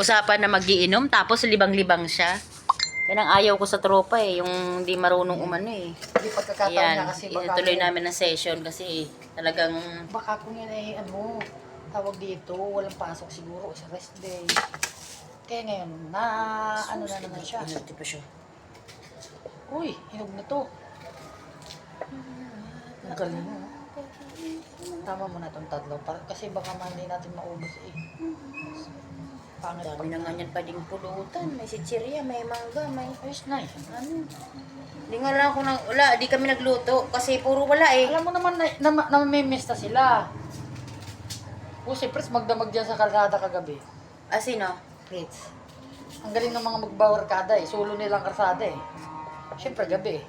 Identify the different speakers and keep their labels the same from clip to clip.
Speaker 1: Usapan na magiinom, tapos libang-libang siya. Yan ang ayaw ko sa tropa eh, yung hindi marunong umano eh.
Speaker 2: Hindi pagkakataon
Speaker 1: Ayan,
Speaker 2: niya kasi baka...
Speaker 1: ituloy namin ang session kasi talagang
Speaker 2: Baka kung yan ay ano, tawag dito, walang pasok siguro, sa rest day. Kaya ngayon, na ano na naman siya.
Speaker 1: Inuti pa siya.
Speaker 2: Uy, hinog na to. Ang galing mo. Tama mo na itong tatlo. Para, kasi baka man hindi natin maubos eh. Pangit
Speaker 1: Dami
Speaker 2: pag-
Speaker 1: naman yan pa ding pulutan. May sitsirya, may mangga, may
Speaker 2: Ayos na
Speaker 1: ano. Hindi nga lang ako nag... Wala, di kami nagluto kasi puro wala eh.
Speaker 2: Alam mo naman na, na, na namimiss na sila. O si Pritz magdamag dyan sa kalsada kagabi.
Speaker 1: Ah, sino?
Speaker 2: Pritz. Ang galing ng mga magbawar kada eh. Sulo nilang kalsada eh. Siyempre gabi eh.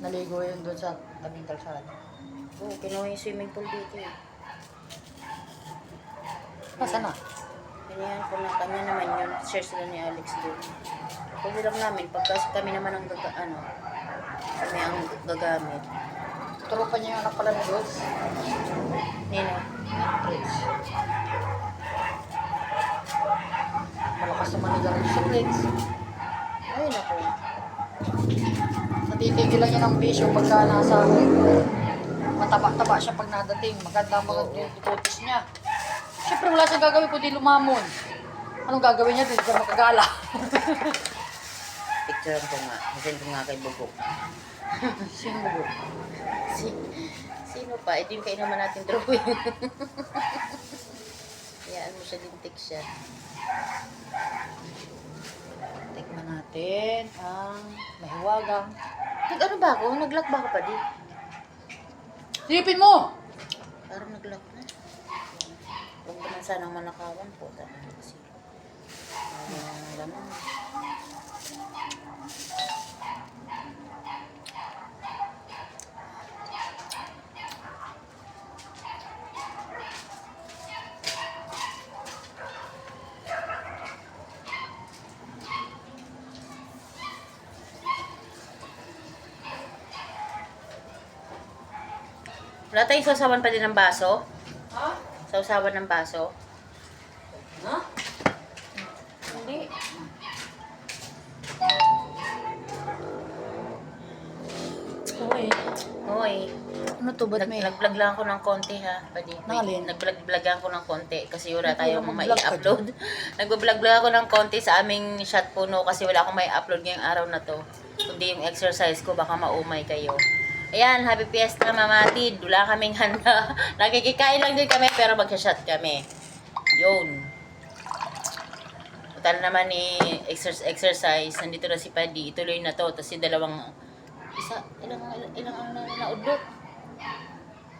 Speaker 2: Naligo yun doon sa tabing kalsada.
Speaker 1: Oo, kinuha yung swimming pool dito eh.
Speaker 2: Nasaan na?
Speaker 1: Ganyan ko na kanya naman yun. Share sila ni Alex doon. Pwede lang namin, pagka kami naman ang gaga, ano, kami ang gagamit.
Speaker 2: Tropa niya yung anak pala ni Dodds.
Speaker 1: Nino?
Speaker 2: Pritz. Malakas naman ni Garage si Pritz.
Speaker 1: Ay, naku.
Speaker 2: Natitigil lang niya ng bisyo pagka nasa mataba-taba siya pag nadating. Maganda ang mga tututis niya. Siyempre wala siyang gagawin kundi lumamon. Anong gagawin niya? Hindi siya makagala.
Speaker 1: Picture ko nga. Masend ko nga kay Bugok.
Speaker 2: Sino mo?
Speaker 1: Si, sino pa? Di yung kainaman natin drawing. Hayaan mo siya, lintik siya.
Speaker 2: Tikman natin ang mahiwagang.
Speaker 1: Nag ano ba ako? Nag-lock ba ako pa di?
Speaker 2: Sipin mo!
Speaker 1: Parang nag-lock sanang manakawan po. Dahil kasi. Ano naman. Wala tayong sasawan pa din ng baso?
Speaker 2: Ha?
Speaker 1: Sausawan ng baso?
Speaker 2: Ha?
Speaker 1: Hindi.
Speaker 2: Uy.
Speaker 1: Hoy.
Speaker 2: Ano to? Ba't
Speaker 1: Nag,
Speaker 2: may...
Speaker 1: nag-vlog lang ako ng konti ha. Pwede.
Speaker 2: Nalin?
Speaker 1: Nag-vlog lang ako ng konti kasi wala tayong
Speaker 2: mag-vlog
Speaker 1: may
Speaker 2: ka
Speaker 1: upload Nag-vlog lang ako ng konti sa aming shot puno kasi wala akong may upload ngayong araw na to. Kundi yung exercise ko, baka maumay kayo. Ayan, happy fiesta mamatid. Wala kaming handa. Nakikikain lang din kami pero mag-shot kami. Yun. Total naman ni exercise, exercise. Nandito na si Paddy. Ituloy na to. Tapos yung dalawang isa, ilang, ilang, ilang ano na naudlot.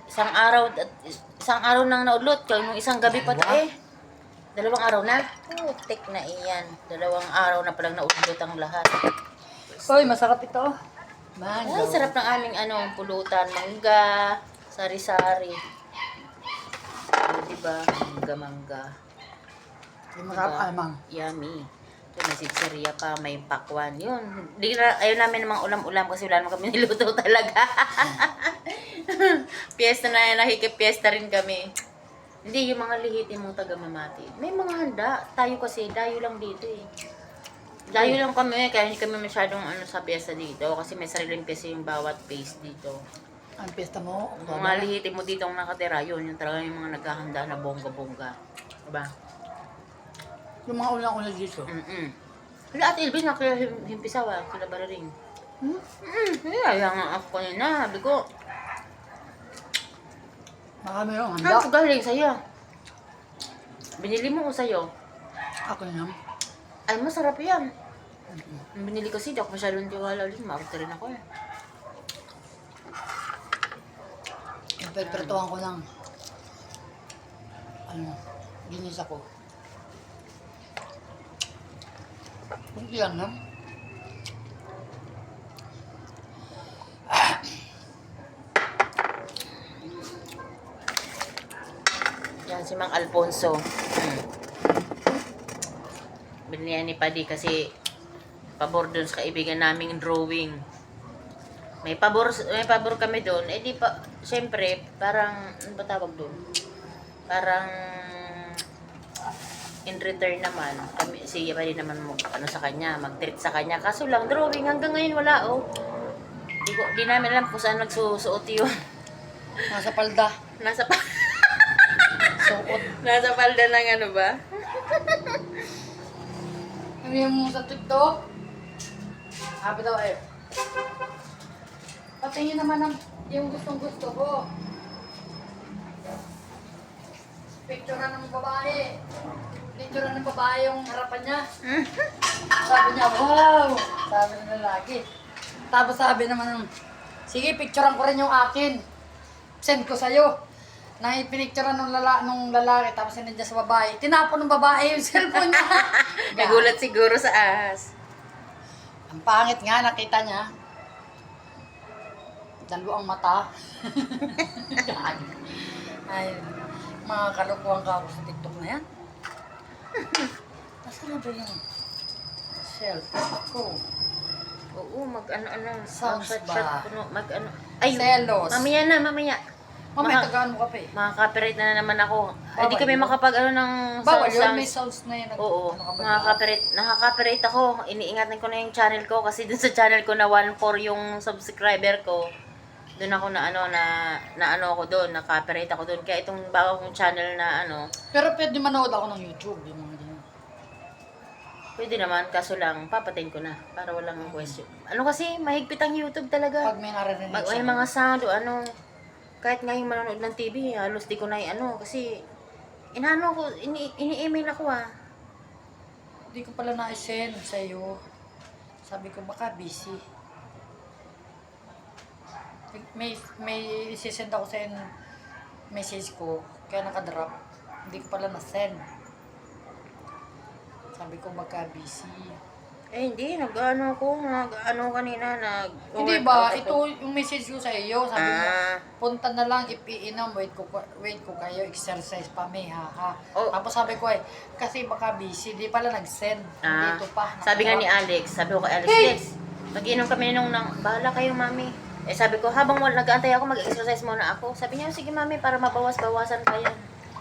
Speaker 1: Isang araw, at isang araw nang naudlot. Kaya nung isang gabi pa to eh. Dalawang araw na? Putik na iyan. Dalawang araw na palang naudlot ang lahat.
Speaker 2: Uy, masarap ito. Mango.
Speaker 1: Ay, sarap ng aming ano, pulutan. Mangga, sari-sari. O, diba? Mangga-mangga. Diba?
Speaker 2: alamang.
Speaker 1: Yummy. Ito, may sitsariya pa, may pakwan. Yun. Di na, ayaw namin namang ulam-ulam kasi wala naman kami niluto talaga. Piesta na, nakikip-piesta rin kami. Hindi, yung mga lihitin mong taga-mamati. May mga handa. Tayo kasi, dayo lang dito eh. Dayo lang kami, kaya hindi kami masyadong ano sa piyesta dito. Kasi may sariling piyesta yung bawat face dito.
Speaker 2: Ang piyesta mo.
Speaker 1: Yung mga lihitin mo dito ang nakatira, yun. Yung talaga yung mga naghahanda na bongga-bongga. Diba?
Speaker 2: Yung mga unang-una dito.
Speaker 1: Mm-mm. Wala at Ilbis na kaya him- himpisaw ah, kila Bararing.
Speaker 2: Hmm?
Speaker 1: Mm, kaya nga ako kanina, sabi ko,
Speaker 2: yung
Speaker 1: ano
Speaker 2: handa.
Speaker 1: ko galing sa'yo? Binili mo ko sa'yo?
Speaker 2: Ako na.
Speaker 1: Ay, masarap yan. Ang binili kasi, di ako masyadong tiwala ulit. Makita rin ako eh.
Speaker 2: Perpertuhan ko lang. Ano, ginis ako. Kunti lang no?
Speaker 1: Yan, si Mang Alfonso. Binili yan ni Paddy kasi pabor dun sa kaibigan naming drawing. May pabor, may pabor kami doon. Eh di pa, syempre, parang, ano ba tawag doon? Parang, in return naman, kami, si rin naman mag, ano sa kanya, mag-treat sa kanya. Kaso lang, drawing hanggang ngayon wala, oh. Di, ko, di namin alam kung saan nagsusuot yun.
Speaker 2: Nasa palda.
Speaker 1: Nasa, pa,
Speaker 2: Suot.
Speaker 1: nasa palda ng ano ba?
Speaker 2: Ano yung sa TikTok? Sabi daw eh. Patingin naman ang yung gustong gusto ko. Picture ng babae. Picture ng babae yung harapan niya. Sabi niya, wow! Sabi ng lalaki. Tapos sabi naman, sige, picturean ko rin yung akin. Send ko sa'yo. Nang ipinicturean ng, lala, nung lalaki, tapos sinend niya sa babae. Tinapon ng babae yung cellphone niya.
Speaker 1: Nagulat siguro sa ahas.
Speaker 2: Ang pangit nga, nakita niya. Dalawa ang mata. Ay, mga kalukuhan ka ako sa TikTok na yan. Nasaan na ba yung cellphone ko?
Speaker 1: Oo, mag-ano-ano.
Speaker 2: Sounds
Speaker 1: mag-chat-
Speaker 2: ba?
Speaker 1: chat, ano, Mag-ano. Ay,
Speaker 2: Selos.
Speaker 1: mamaya na, mamaya.
Speaker 2: Mamaya,
Speaker 1: Maka-
Speaker 2: tagaan mo ka pa eh.
Speaker 1: Makaka-copyright na naman ako. Ay, di
Speaker 2: Bawal
Speaker 1: kami
Speaker 2: yun.
Speaker 1: makapag ano ng
Speaker 2: Bawal yun, may sounds na yan.
Speaker 1: Oo,
Speaker 2: Ano ka ba?
Speaker 1: nakaka-copyright, nakaka-copyright ako. Iniingatan ko na yung channel ko kasi dun sa channel ko na 1.4 yung subscriber ko. Doon ako na ano na na ano ako doon, na copyright ako doon. Kaya itong bagong channel na ano,
Speaker 2: Pero pwede manood ako ng YouTube. Yung mga ganyan.
Speaker 1: pwede naman kaso lang papatayin ko na para walang question. Ano kasi mahigpit ang YouTube talaga.
Speaker 2: Pag may naririnig
Speaker 1: Mag may mga sound o ano, kahit nga yung manonood ng TV, halos di ko na ano kasi inano ko, ini, ini-email ako ah.
Speaker 2: Hindi ko pala na-send sa'yo. Sabi ko, baka busy. May, may isisend ako sa message ko, kaya nakadrop. Hindi ko pala na-send. Sabi ko, baka busy.
Speaker 1: Eh hindi, nag-ano ko, nag-ano kanina, nag
Speaker 2: Hindi ba, ito yung message ko sa iyo, sabi mo,
Speaker 1: Ah,
Speaker 2: punta na lang, ipiinom, wait ko, wait ko kayo, exercise pa may ha, ha.
Speaker 1: Oh.
Speaker 2: Tapos sabi ko eh, kasi baka busy, di pala nag-send.
Speaker 1: ah,
Speaker 2: Dito pa.
Speaker 1: sabi nga ni. Alex, sabi ko kay Alex,
Speaker 2: Hey!
Speaker 1: Lex, mag-inom kami nung nang, bahala kayo mami. Eh sabi ko, habang wal- nag-aantay ako, mag-exercise muna ako. Sabi niya, sige mami, para mabawas-bawasan pa yan.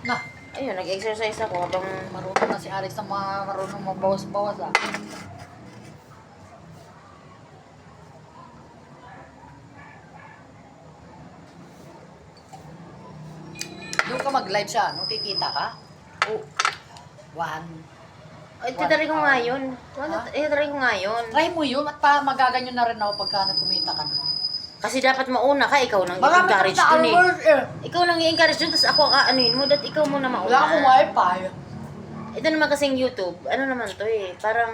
Speaker 2: Na,
Speaker 1: Ayun, nag-exercise ako habang
Speaker 2: marunong na si Alex na marunong mabawas-bawas ah. Mag-live siya, no? Kikita ka?
Speaker 1: Oh,
Speaker 2: One.
Speaker 1: ay, titry ko nga yun. Wala,
Speaker 2: Ha?
Speaker 1: eh, try ko nga yun.
Speaker 2: Try mo yun at pa magaganyo na rin ako pagka nagkumita ka na.
Speaker 1: Kasi dapat mauna ka, ikaw nang
Speaker 2: Marami
Speaker 1: i-encourage
Speaker 2: kang
Speaker 1: dun eh.
Speaker 2: eh.
Speaker 1: Ikaw nang i-encourage dun, tapos ako ang aanuin mo, dat ikaw muna mauna.
Speaker 2: Wala akong wifi.
Speaker 1: Ito naman kasing YouTube, ano naman to eh, parang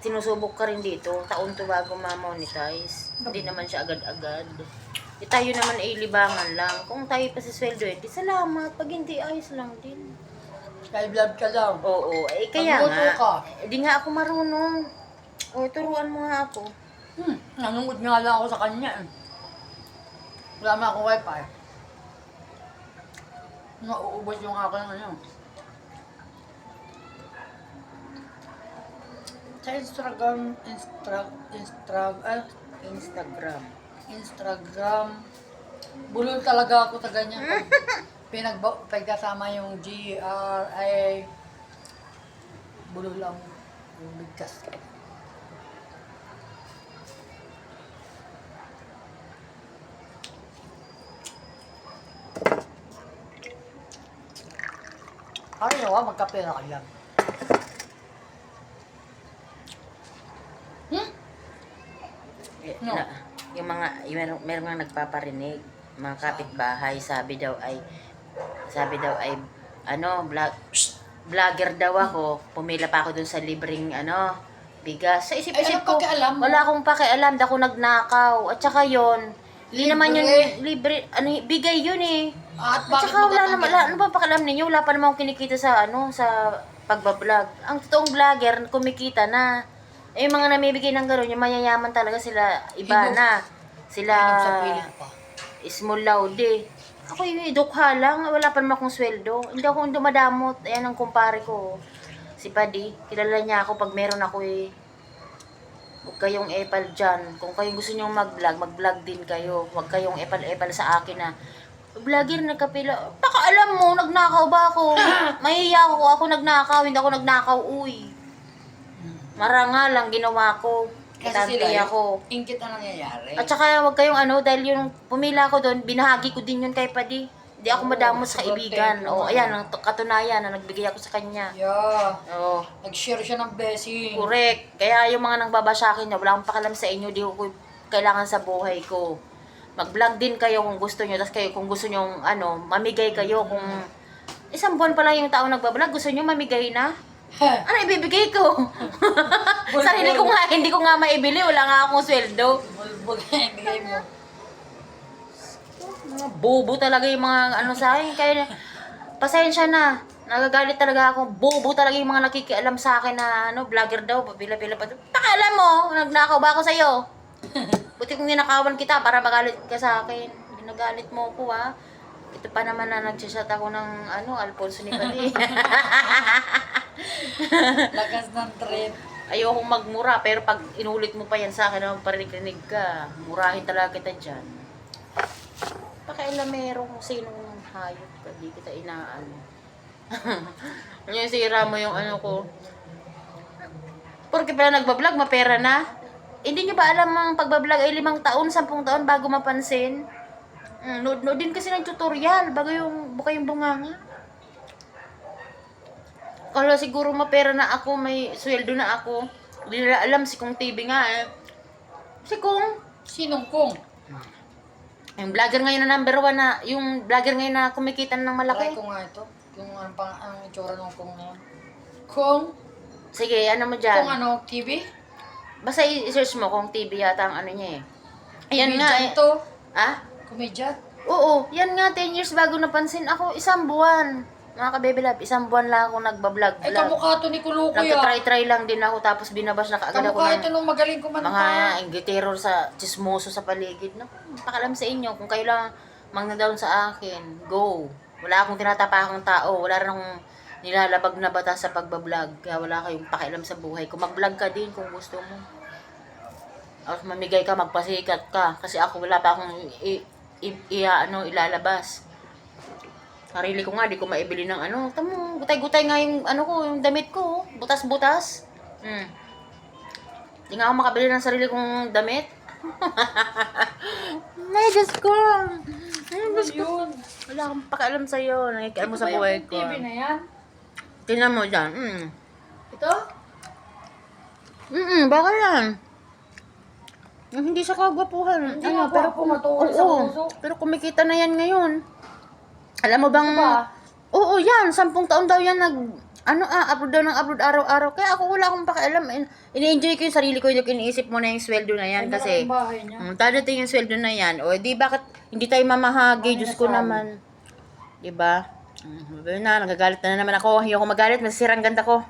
Speaker 1: sinusubok ka rin dito, taon to bago ma-monetize. Hindi naman siya agad-agad. Eh, tayo naman ay libangan lang. Kung tayo pa sa sweldo, eh, di salamat. Pag hindi, ayos lang din.
Speaker 2: Kay vlog ka lang.
Speaker 1: Oo, eh kaya
Speaker 2: Magluto
Speaker 1: nga.
Speaker 2: ka.
Speaker 1: Eh, di nga ako marunong. O, turuan mo nga ako.
Speaker 2: Hmm, nanonood nga lang ako sa kanya eh. Wala man akong wifi. Nauubos yung akin ano. Sa Instagram, Instra, Instra, ah,
Speaker 1: Instagram.
Speaker 2: Instagram, bulol talaga ako sa ganyan. Pag Pinagba, pagkasama yung G, R, I, bulol ang yung bigkas. Ano nawa, magkape na kayo. Hmm?
Speaker 1: Eh,
Speaker 2: No.
Speaker 1: na, mga, meron, meron nga nagpaparinig, mga kapitbahay, sabi daw ay, sabi daw ay, ano, vlog, vlogger daw ako, pumila pa ako dun sa libreng, ano, bigas. Sa isip-isip ko,
Speaker 2: pakialam mo?
Speaker 1: wala akong pakialam, di ako nagnakaw. At saka yon hindi naman yun,
Speaker 2: Libre.
Speaker 1: libre, ano, bigay yun eh.
Speaker 2: At
Speaker 1: At
Speaker 2: bakit
Speaker 1: saka wala naman, wala, ano ba pakialam ninyo? Wala pa naman akong kinikita sa, ano, sa pagbablog. Ang totoong vlogger, kumikita na. Eh, yung mga namibigay ng gano'n, yung mayayaman talaga sila, iba na. Sila, small loud eh. Ako yung idukha lang, wala pa naman akong sweldo. Hindi ako dumadamot. Ayan ang kumpare ko. Si Paddy, kilala niya ako pag meron ako eh. Huwag kayong epal dyan. Kung kayong gusto nyong mag-vlog, mag-vlog din kayo. Huwag kayong epal-epal sa akin na Vlogger nagkapila. Baka alam mo, nagnakaw ba ako? Mahiya ako, ako nagnakaw, hindi ako nagnakaw, uy. Marangal lang ginawa ko.
Speaker 2: Kasi sila
Speaker 1: ako.
Speaker 2: ingkit na nangyayari.
Speaker 1: At saka wag kayong ano, dahil yung pumila ko doon, binahagi ko din yun kay Padi. Hindi ako
Speaker 2: Oo,
Speaker 1: madamos sa
Speaker 2: sobrang
Speaker 1: kaibigan. O,
Speaker 2: naman.
Speaker 1: ayan, ang t- katunayan na nagbigay ako sa kanya.
Speaker 2: yeah.
Speaker 1: Oo.
Speaker 2: Nag-share siya ng blessing.
Speaker 1: Correct. Kaya yung mga nang sa akin na wala akong pakalam sa inyo, di ko kailangan sa buhay ko. Mag-vlog din kayo kung gusto nyo. Tapos kayo kung gusto nyo, ano, mamigay kayo kung isang buwan pa lang yung tao nagbablog, gusto nyo mamigay na? Ano ibibigay ko? Sarili ko nga, hindi ko nga maibili. Wala nga akong sweldo.
Speaker 2: Bulbul bigay mo.
Speaker 1: Mga bobo talaga yung mga ano sa akin. Kaya, pasensya na. Nagagalit talaga ako. Bobo talaga yung mga nakikialam sa akin na ano, vlogger daw. Pila-pila pa. Pakialam mo, nagnakaw ba ako sa'yo? Buti kung ninakawan kita para magalit ka sa akin. Ginagalit mo ko ha. Ito pa naman na nagsishat ako ng ano, Alfonso ni Pati.
Speaker 2: Lakas ng trip.
Speaker 1: Ayokong magmura, pero pag inulit mo pa yan sa akin na parinig-rinig ka, murahin talaga kita dyan. Pakialamero kung sinong hayop ka, di kita inaano. yung sira mo yung ano ko. Porque pala nagbablog, mapera na. Hindi nyo ba alam ang pagbablog ay limang taon, sampung taon bago mapansin? Mm, nood, nood din kasi ng tutorial bago yung buka yung bunganga. Kala siguro mapera na ako, may sweldo na ako. Hindi nila alam si Kong TV nga eh. Si Kong,
Speaker 2: Sinong kung?
Speaker 1: yung vlogger ngayon na number one na, yung vlogger ngayon na kumikita ng
Speaker 2: Try
Speaker 1: malaki.
Speaker 2: ko nga ito. Yung ano pang ang itsura ng kung na yan. Kung?
Speaker 1: Sige, ano mo
Speaker 2: Kung
Speaker 1: dyan?
Speaker 2: ano, TV?
Speaker 1: Basta i-search mo kung TV yata ang ano niya eh. Ayan nga eh.
Speaker 2: To.
Speaker 1: Ah?
Speaker 2: Comedian?
Speaker 1: Oo, yan nga, 10 years bago napansin ako, isang buwan. Mga kabebe love, isang buwan lang ako nagbablog.
Speaker 2: Ay,
Speaker 1: vlog.
Speaker 2: kamukha to ni Kulukoy ah.
Speaker 1: Nagtatry-try lang din ako, tapos binabas na kaagad ako
Speaker 2: Kamukha ito nung magaling kumanta.
Speaker 1: mga inggitero sa chismoso sa paligid. No, pakalam sa inyo, kung kayo lang down sa akin, go. Wala akong tinatapakang tao, wala rin akong nilalabag na batas sa pagbablog. Kaya wala kayong pakialam sa buhay. Kung mag-vlog ka din kung gusto mo. Tapos mamigay ka, magpasikat ka. Kasi ako wala pa akong i, i, ano, ilalabas. Sarili ko nga, di ko maibili ng ano. Tamo, gutay-gutay nga yung ano ko, yung damit ko. oh. Butas-butas. Hmm. Di nga ako makabili ng sarili kong damit. Ay, Diyos ko. Ay, Diyos ko. Wala akong pakialam sa'yo. Nakikialam mo sa buhay ko.
Speaker 2: TV na yan?
Speaker 1: Tingnan mo dyan. Mm.
Speaker 2: Ito?
Speaker 1: Mm baka yan. Hindi sa kagwapuhan.
Speaker 2: Hindi nga, pero pumatuloy sa puso.
Speaker 1: Pero kumikita na yan ngayon. Alam mo bang...
Speaker 2: Ito ba?
Speaker 1: Oo, yan. Sampung taon daw yan nag... Ano ah, upload daw ng upload araw-araw. Kaya ako wala akong pakialam. In- Ini-enjoy ko yung sarili ko. Yung iniisip mo na yung sweldo na yan.
Speaker 2: Ay,
Speaker 1: Kasi... Mm, dadating yung sweldo na yan. O, di bakit hindi tayo mamahagi?
Speaker 2: Ano
Speaker 1: Diyos ko naman. Di ba? Mm, na, nagagalit na naman ako. Hindi ako magalit. Masisirang ganda ko.